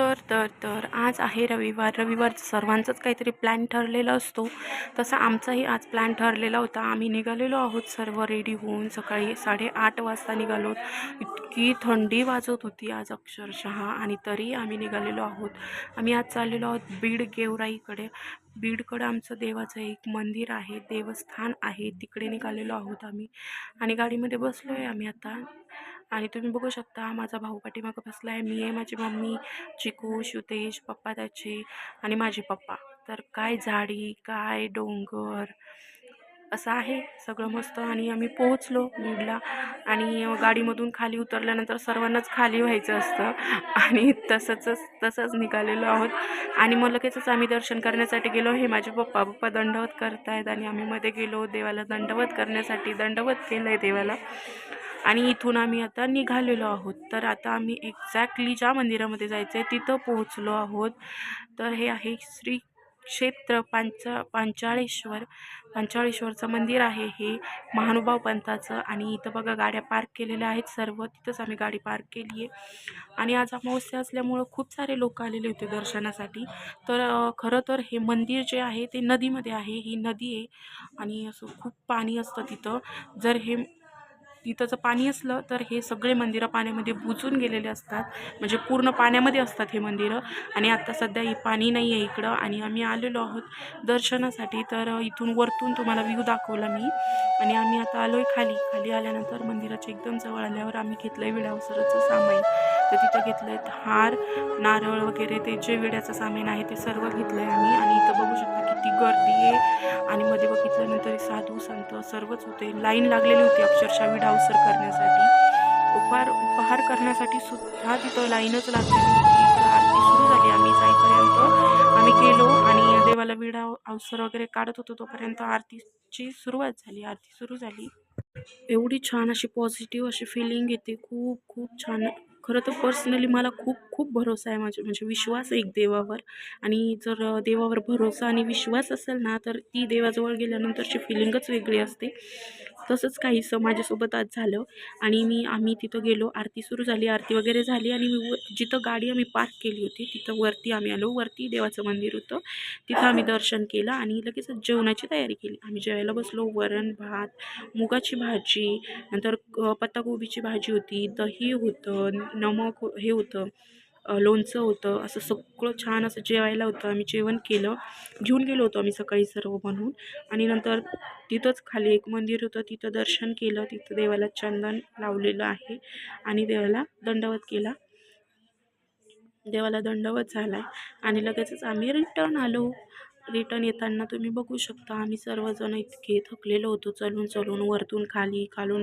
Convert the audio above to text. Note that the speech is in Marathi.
तर तर तर. आज आहे रविवार. रविवार सर्वांचाच काहीतरी प्लॅन ठरलेला असतो. तसा आमचाही आज प्लॅन ठरलेला होता. आम्ही निघालेलो आहोत सर्व रेडी होऊन. सकाळी साडेआठ वाजता निघालो. इतकी थंडी वाजत होती आज अक्षरशः. आणि तरी आम्ही निघालेलो आहोत. आम्ही आज चाललेलो आहोत बीड गेवराईकडे. बीडकडं आमचं देवाचं एक मंदिर आहे. देवस्थान आहे. तिकडे निघालेलो आहोत आम्ही. आणि गाडीमध्ये बसलो आहे आम्ही आता. आणि तुम्ही बघू शकता माझा भाऊ पाठीमागं बसला आहे मी आहे माझी मम्मी चिकू शुतेश पप्पा त्याचे आणि माझे पप्पा. तर काय झाडी काय डोंगर असं आहे सगळं मस्त. आणि आम्ही पोहोचलो बीडला आणि गाडीमधून खाली उतरल्यानंतर सर्वांनाच खाली व्हायचं असतं. आणि तसंच तसंच निघालेलो आहोत. आणि मग लगेचच आम्ही दर्शन करण्यासाठी गेलो. हे माझे पप्पा पप्पा दंडवत करतायत. आणि आम्ही मध्ये गेलो देवाला दंडवत करण्यासाठी दंडवत केलं आहे देवाला. आणि इथून आम्ही आता निघालेलो आहोत. तर आता आम्ही एक्झॅक्टली ज्या मंदिरामध्ये जायचं आहे तिथं पोहोचलो आहोत. तर हे आहे श्री क्षेत्र पांचा पांचाळेश्वर. पांचाळेश्वरचं मंदिर आहे हे महानुभाव पंथाचं आणि इथं बघा गाड्या पार्क केलेल्या आहेत सर्व. तिथंच आम्ही गाडी पार्क केली आहे आणि आज अमावस्या असल्यामुळं खूप सारे लोक आलेले होते दर्शनासाठी. तर खरं तर हे मंदिर जे आहे ते नदीमध्ये आहे. ही नदी आहे आणि असं खूप पाणी असतं तिथं. जर हे तिथं जर पाणी असलं तर हे सगळे मंदिरं पाण्यामध्ये बुजून गेलेले असतात. म्हणजे पूर्ण पाण्यामध्ये असतात हे मंदिरं. आणि आत्ता सध्या ही पाणी नाही आहे इकडं. आणि आम्ही आलेलो आहोत दर्शनासाठी. तर इथून वरतून तुम्हाला व्ह्यू दाखवला मी. आणि आम्ही आता आलो आहे खाली. खाली आल्यानंतर मंदिराच्या एकदम जवळ आल्यावर आम्ही घेतलं आहे विडावसरचं सामान. तर तिथं घेतलं आहे हार नारळ वगैरे ते जे विड्याचं सामान आहे ते सर्व घेतलं आहे आम्ही. आणि इथं बघू शकता किती गर्दी आहे. आणि मध्ये बघितल्यानंतर साधू संत सर्वच होते. लाईन लागलेली होती अक्षरशः विडावसर करण्यासाठी. उपहार उपहार करण्यासाठी सुद्धा तिथं लाईनच लागलेली होती. तर आरती सुरू झाली आम्ही जाईपर्यंत. आम्ही गेलो आणि देवाला विडा अवसर वगैरे काढत होतो. तोपर्यंत आरतीची सुरुवात झाली. आरती सुरू झाली. एवढी छान अशी पॉझिटिव्ह अशी फिलिंग येते. खूप खूप छान. खरं तर पर्सनली मला खूप खूप भरोसा आहे माझ्या म्हणजे विश्वास आहे एक देवावर. आणि जर देवावर भरोसा आणि विश्वास असेल ना तर ती देवाजवळ गेल्यानंतरची फिलिंगच वेगळी असते. तसंच काहीसं माझ्यासोबत आज झालं आणि मी आम्ही तिथं गेलो. आरती सुरू झाली. आरती वगैरे झाली आणि मी व जिथं गाडी आम्ही पार्क केली होती तिथं वरती आम्ही आलो. वरती देवाचं मंदिर होतं. तिथं आम्ही दर्शन केलं आणि लगेच जेवणाची तयारी केली. आम्ही जेवायला बसलो. वरण भात मुगाची भाजी नंतर पत्ताकोबीची भाजी होती दही होतं नमक हे होतं. लोणचं होतं. असं सगळं छान असं जेवायला होतं. आम्ही जेवण केलं. घेऊन गेलो होतो आम्ही सकाळी सर्व बनवून. आणि नंतर तिथंच खाली एक मंदिर होतं. तिथं दर्शन केलं. तिथं देवाला चंदन लावलेलं आहे. आणि देवाला दंडवत केला. देवाला दंडवत झाला. आहे आणि लगेचच आम्ही रिटर्न आलो. रिटर्न येताना तुम्ही बघू शकता. आम्ही सर्वजण इतके थकलेलो होतो. चलून चलून वरतून खाली खालून